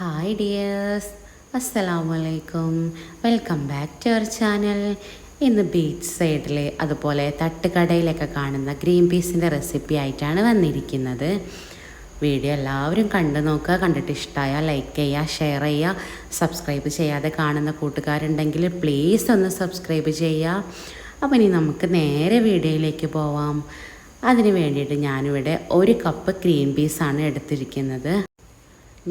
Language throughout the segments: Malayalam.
ഹായ് ഡിയേഴ്സ് അസ്സലാമു അലൈക്കും welcome back to our channel ഇന്ന് ബീച്ച് സൈഡിൽ അതുപോലെ തട്ടുകടയിലൊക്കെ കാണുന്ന ഗ്രീൻ പീസിന്റെ റെസിപ്പി ആയിട്ടാണ് വന്നിരിക്കുന്നത്. വീഡിയോ എല്ലാവരും കണ്ടു നോക്കുക. കണ്ടിട്ട് ഇഷ്ടമായാൽ ലൈക്ക് ചെയ്യുക ഷെയർ ചെയ്യുക. സബ്സ്ക്രൈബ് ചെയ്യാതെ കാണുന്ന കൂട്ടുകാരുണ്ടെങ്കിൽ പ്ലീസ് ഒന്ന് സബ്സ്ക്രൈബ് ചെയ്യുക. അപ്പം ഇനി നമുക്ക് നേരെ വീഡിയോയിലേക്ക് പോവാം. അതിന് വേണ്ടിയിട്ട് ഞാനിവിടെ ഒരു കപ്പ് ഗ്രീൻ പീസാണ് എടുത്തിരിക്കുന്നത്.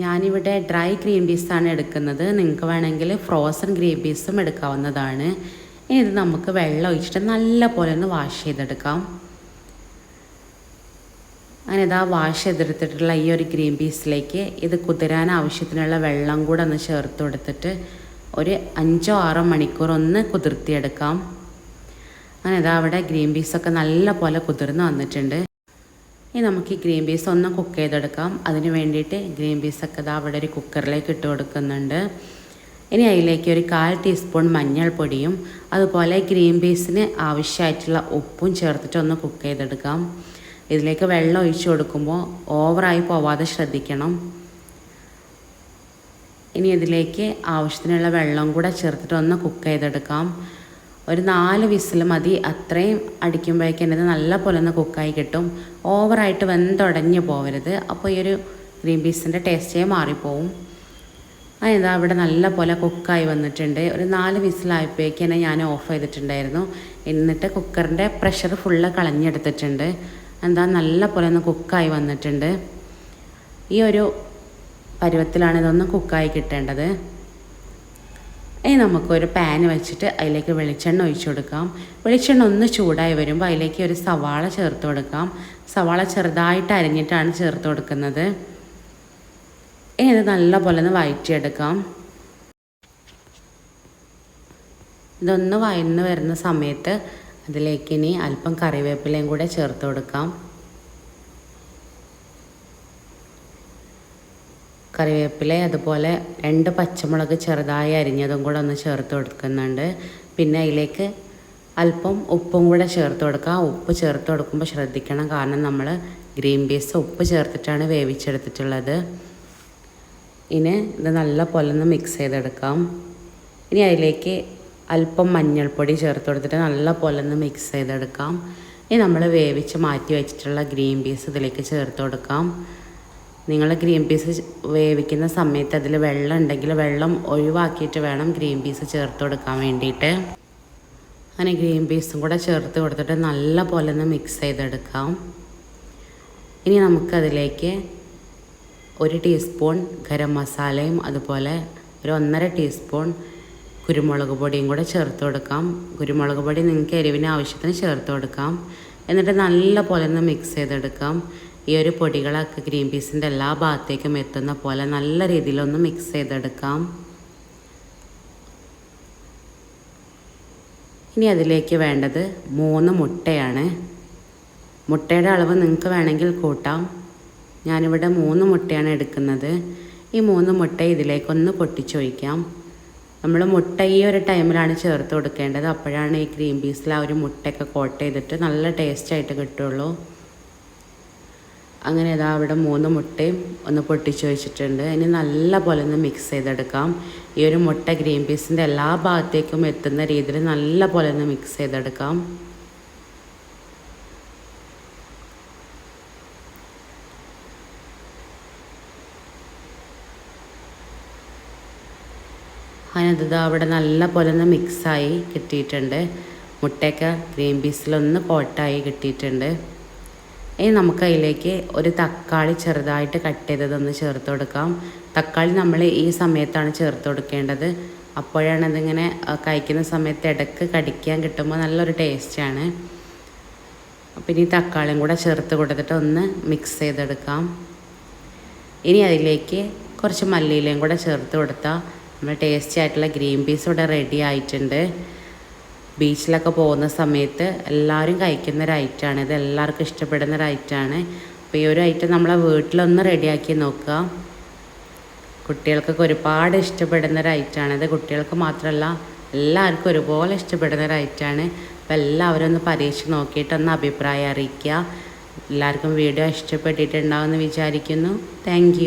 ഞാനിവിടെ ഡ്രൈ ഗ്രീൻ പീസാണ് എടുക്കുന്നത്. നിങ്ങൾക്ക് വേണമെങ്കിൽ ഫ്രോസൺ ഗ്രീൻ പീസും എടുക്കാവുന്നതാണ്. ഇനി ഇത് നമുക്ക് വെള്ളം ഒഴിച്ചിട്ട് നല്ല പോലെ ഒന്ന് വാഷ് ചെയ്തെടുക്കാം. അങ്ങനെ വാഷ് ചെയ്തെടുത്തിട്ടുള്ള ഈ ഒരു ഗ്രീൻ പീസിലേക്ക് ഇത് കുതിരാൻ ആവശ്യത്തിനുള്ള വെള്ളം കൂടെ ഒന്ന് ചേർത്ത് കൊടുത്തിട്ട് ഒരു അഞ്ചോ ആറോ മണിക്കൂർ ഒന്ന് കുതിർത്തിയെടുക്കാം. അങ്ങനെ ഇതാ അവിടെ ഗ്രീൻ പീസൊക്കെ നല്ല പോലെ കുതിർന്ന് വന്നിട്ടുണ്ട്. ഇനി നമുക്ക് ഈ ഗ്രീൻ പീസ് ഒന്ന് കുക്ക് ചെയ്തെടുക്കാം. അതിന് വേണ്ടിയിട്ട് ഗ്രീൻ പീസൊക്കെ ഇതാ അവിടെ ഒരു കുക്കറിലേക്ക് ഇട്ട് കൊടുക്കുന്നുണ്ട്. ഇനി അതിലേക്ക് ഒരു കാൽ ടീസ്പൂൺ മഞ്ഞൾപ്പൊടിയും അതുപോലെ ഗ്രീൻ പീസിന് ആവശ്യമായിട്ടുള്ള ഉപ്പും ചേർത്തിട്ട് ഒന്ന് കുക്ക് ചെയ്തെടുക്കാം. ഇതിലേക്ക് വെള്ളം ഒഴിച്ചു കൊടുക്കുമ്പോൾ ഓവറായി പോവാതെ ശ്രദ്ധിക്കണം. ഇനി ഇതിലേക്ക് ആവശ്യത്തിനുള്ള വെള്ളം കൂടെ ചേർത്തിട്ട് ഒന്ന് കുക്ക് ചെയ്തെടുക്കാം. ഒരു നാല് വിസിൽ മതി. അത്രയും അടിക്കുമ്പോഴേക്കും ഇത് നല്ല പോലെ ഒന്ന് കുക്കായി കിട്ടും. ഓവറായിട്ട് വെന്തുടഞ്ഞു പോകരുത് അപ്പോൾ ഈ ഒരു ഗ്രീൻ പീസിന്റെ ടേസ്റ്റേ മാറിപ്പോവും. അതെന്താ ഇവിടെ നല്ല പോലെ കുക്കായി വന്നിട്ടുണ്ട്. ഒരു നാല് വിസിലായപ്പോഴേക്കും തന്നെ ഞാൻ ഓഫ് ചെയ്തിട്ടുണ്ടായിരുന്നു. എന്നിട്ട് കുക്കറിന്റെ പ്രഷർ ഫുള്ള് കളഞ്ഞെടുത്തിട്ടുണ്ട്. എന്താ നല്ല പോലെ ഒന്ന് കുക്കായി വന്നിട്ടുണ്ട്. ഈ ഒരു പരുവത്തിലാണ് ഇതൊന്ന് കുക്കായി കിട്ടേണ്ടത്. ഇനി നമുക്കൊരു പാൻ വെച്ചിട്ട് അതിലേക്ക് വെളിച്ചെണ്ണ ഒഴിച്ചു കൊടുക്കാം. വെളിച്ചെണ്ണ ഒന്ന് ചൂടായി വരുമ്പോൾ അതിലേക്ക് ഒരു സവാള ചേർത്ത് കൊടുക്കാം. സവാള ചെറുതായിട്ട് അരിഞ്ഞിട്ടാണ് ചേർത്ത് കൊടുക്കുന്നത്. ഇനി ഇത് നല്ലപോലെ ഒന്ന് വഴറ്റിയെടുക്കാം ഇതൊന്ന് വയന്ന് വരുന്ന സമയത്ത് അതിലേക്ക് ഇനി അല്പം കറിവേപ്പിലയും കൂടെ ചേർത്ത് കൊടുക്കാം. കറിവേപ്പില അതുപോലെ രണ്ട് പച്ചമുളക് ചെറുതായി അരിഞ്ഞതും കൂടെ ഒന്ന് ചേർത്ത് കൊടുക്കുന്നുണ്ട്. പിന്നെ അതിലേക്ക് അല്പം ഉപ്പും കൂടെ ചേർത്ത് കൊടുക്കുക ഉപ്പ് ചേർത്ത് കൊടുക്കുമ്പോൾ ശ്രദ്ധിക്കണം. കാരണം നമ്മൾ ഗ്രീൻ പീസ് ഉപ്പ് ചേർത്തിട്ടാണ് വേവിച്ചെടുത്തിട്ടുള്ളത്. ഇനി ഇത് നല്ല പോലെ ഒന്ന് മിക്സ് ചെയ്തെടുക്കാം. ഇനി അതിലേക്ക് അല്പം മഞ്ഞൾപ്പൊടി ചേർത്ത് കൊടുത്തിട്ട് നല്ല പോലെ ഒന്ന് മിക്സ് ചെയ്തെടുക്കാം. ഇനി നമ്മൾ വേവിച്ച് മാറ്റി വെച്ചിട്ടുള്ള ഗ്രീൻ പീസ് ഇതിലേക്ക് ചേർത്ത് കൊടുക്കാം. നിങ്ങൾ ഗ്രീൻ പീസ് വേവിക്കുന്ന സമയത്ത് അതിൽ വെള്ളം ഉണ്ടെങ്കിൽ വെള്ളം ഒഴിവാക്കിയിട്ട് വേണം ഗ്രീൻ പീസ് ചേർത്ത് കൊടുക്കാൻ വേണ്ടിയിട്ട്. അങ്ങനെ ഗ്രീൻ പീസും കൂടെ ചേർത്ത് കൊടുത്തിട്ട് നല്ല പോലെ ഒന്ന് മിക്സ് ചെയ്തെടുക്കാം. ഇനി നമുക്കതിലേക്ക് ഒരു ടീസ്പൂൺ ഗരം മസാലയും അതുപോലെ ഒരു ഒന്നര ടീസ്പൂൺ കുരുമുളക് പൊടിയും കൂടെ ചേർത്ത് കൊടുക്കാം. കുരുമുളക് പൊടി നിങ്ങൾക്ക് എരിവിന് ആവശ്യത്തിന് ചേർത്ത് കൊടുക്കാം. എന്നിട്ട് നല്ല പോലെ ഒന്ന് മിക്സ് ചെയ്തെടുക്കാം. ഈ ഒരു പൊടികളൊക്കെ ഗ്രീൻ പീസിന്റെ എല്ലാ ഭാഗത്തേക്കും എത്തുന്ന പോലെ നല്ല രീതിയിലൊന്ന് മിക്സ് ചെയ്തെടുക്കാം. ഇനി അതിലേക്ക് വേണ്ടത് മൂന്ന് മുട്ടയാണ്. മുട്ടയുടെ അളവ് നിങ്ങൾക്ക് വേണമെങ്കിൽ കൂട്ടാം. ഞാനിവിടെ മൂന്ന് മുട്ടയാണ് എടുക്കുന്നത്. ഈ മൂന്ന് മുട്ട ഇതിലേക്കൊന്ന് പൊട്ടിച്ചൊഴിക്കാം. നമ്മൾ മുട്ട ഈ ഒരു ടൈമിലാണ് ചേർത്ത് കൊടുക്കേണ്ടത്. അപ്പോഴാണ് ഈ ക്രീം പീസിൽ ആ ഒരു മുട്ടയൊക്കെ കോട്ട് ചെയ്തിട്ട് നല്ല ടേസ്റ്റായിട്ട് കിട്ടുള്ളൂ. അങ്ങനെ ഇതാ അവിടെ മൂന്ന് മുട്ടയും ഒന്ന് പൊട്ടിച്ച് വെച്ചിട്ടുണ്ട്. ഇനി നല്ല പോലെ ഒന്ന് മിക്സ് ചെയ്തെടുക്കാം. ഈ ഒരു മുട്ട ഗ്രീൻ പീസിന്റെ എല്ലാ ഭാഗത്തേക്കും എത്തുന്ന രീതിയിൽ നല്ല പോലെ ഒന്ന് മിക്സ് ചെയ്തെടുക്കാം. അതിനത് അവിടെ നല്ല പോലെ ഒന്ന് മിക്സായി കിട്ടിയിട്ടുണ്ട്. മുട്ടയൊക്കെ ഗ്രീൻ പീസിലൊന്ന് കോട്ടായി കിട്ടിയിട്ടുണ്ട്. ഇനി നമുക്ക് അതിലേക്ക് ഒരു തക്കാളി ചെറുതായിട്ട് കട്ട് ചെയ്തതൊന്ന് ചേർത്ത് കൊടുക്കാം. തക്കാളി നമ്മൾ ഈ സമയത്താണ് ചേർത്ത് കൊടുക്കേണ്ടത്. അപ്പോഴാണ് അതിങ്ങനെ കഴിക്കുന്ന സമയത്ത് ഇടയ്ക്ക് കടിക്കാൻ കിട്ടുമ്പോൾ നല്ലൊരു ടേസ്റ്റാണ്. അപ്പം ഇനി തക്കാളിയും കൂടെ ചേർത്ത് കൊടുത്തിട്ട് ഒന്ന് മിക്സ് ചെയ്തെടുക്കാം. ഇനി അതിലേക്ക് കുറച്ച് മല്ലിയിലയും കൂടെ ചേർത്ത് കൊടുത്താൽ നമ്മൾ ടേസ്റ്റി ആയിട്ടുള്ള ഗ്രീൻ പീസ് ഇവിടെ റെഡി ആയിട്ടുണ്ട്. ബീച്ചിലൊക്കെ പോകുന്ന സമയത്ത് എല്ലാവരും കഴിക്കുന്ന ഒരു ഇത് എല്ലാവർക്കും ഇഷ്ടപ്പെടുന്ന ഒരു അപ്പോൾ ഈ ഒരു ഐറ്റം നമ്മളെ വീട്ടിലൊന്ന് റെഡിയാക്കി നോക്കുക. കുട്ടികൾക്കൊക്കെ ഒരുപാട് ഇഷ്ടപ്പെടുന്ന ഒരു ഇത് കുട്ടികൾക്ക് മാത്രമല്ല എല്ലാവർക്കും ഒരുപോലെ ഇഷ്ടപ്പെടുന്ന ഒരു ഐറ്റമാണ് അപ്പോൾ എല്ലാവരും ഒന്ന് പരീക്ഷിച്ച് നോക്കിയിട്ട് ഒന്ന് അഭിപ്രായം അറിയിക്കുക. എല്ലാവർക്കും വീഡിയോ ഇഷ്ടപ്പെട്ടിട്ടുണ്ടാവുമെന്ന് വിചാരിക്കുന്നു. താങ്ക്